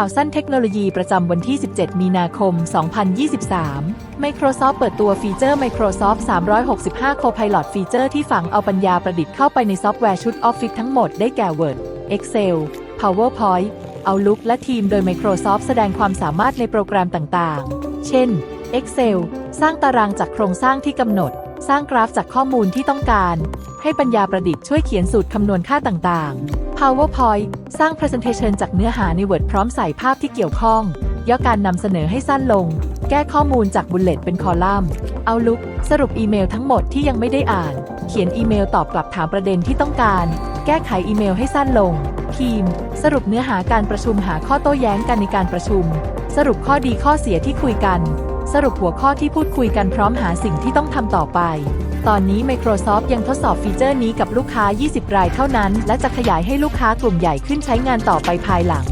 ข่าวสั้นเทคโนโลยีประจำวันที่ 17 มีนาคม 2023 Microsoft เปิดตัวฟีเจอร์ Microsoft 365 Copilot ฟีเจอร์ที่ฝังเอาปัญญาประดิษฐ์เข้าไปในซอฟต์แวร์ชุด Office ทั้งหมดได้แก่ Word Excel PowerPoint Outlook และทีมโดย Microsoft แสดงความสามารถในโปรแกรมต่างๆ เช่น Excel สร้างตารางจากโครงสร้างที่กำหนด สร้างกราฟจากข้อมูลที่ต้องการ ให้ปัญญาประดิษฐ์ช่วยเขียนสูตรคำนวณค่าต่างๆ PowerPoint สร้าง Presentation จากเนื้อหาใน Word พร้อมใส่ภาพที่เกี่ยวข้อง ย่อการนำเสนอให้สั้นลง แก้ข้อมูลจากบุลเลตเป็นคอลัมน์ Outlook สรุปอีเมลทั้งหมดที่ยังไม่ได้อ่าน เขียนอีเมลตอบกลับถามประเด็นที่ต้องการ แก้ไขอีเมลให้สั้นลง ทีม สรุปเนื้อหาการประชุมหาข้อโต้แย้งกันในการประชุม สรุปข้อดีข้อเสียที่คุยกัน สรุปหัวข้อที่พูดคุยกันพร้อมหาสิ่งที่ต้องทำต่อไป ตอนนี้ Microsoft ยังทดสอบฟีเจอร์นี้กับลูกค้า 20 รายเท่านั้น และจะขยายให้ลูกค้ากลุ่มใหญ่ขึ้นใช้งานต่อไปภายหลัง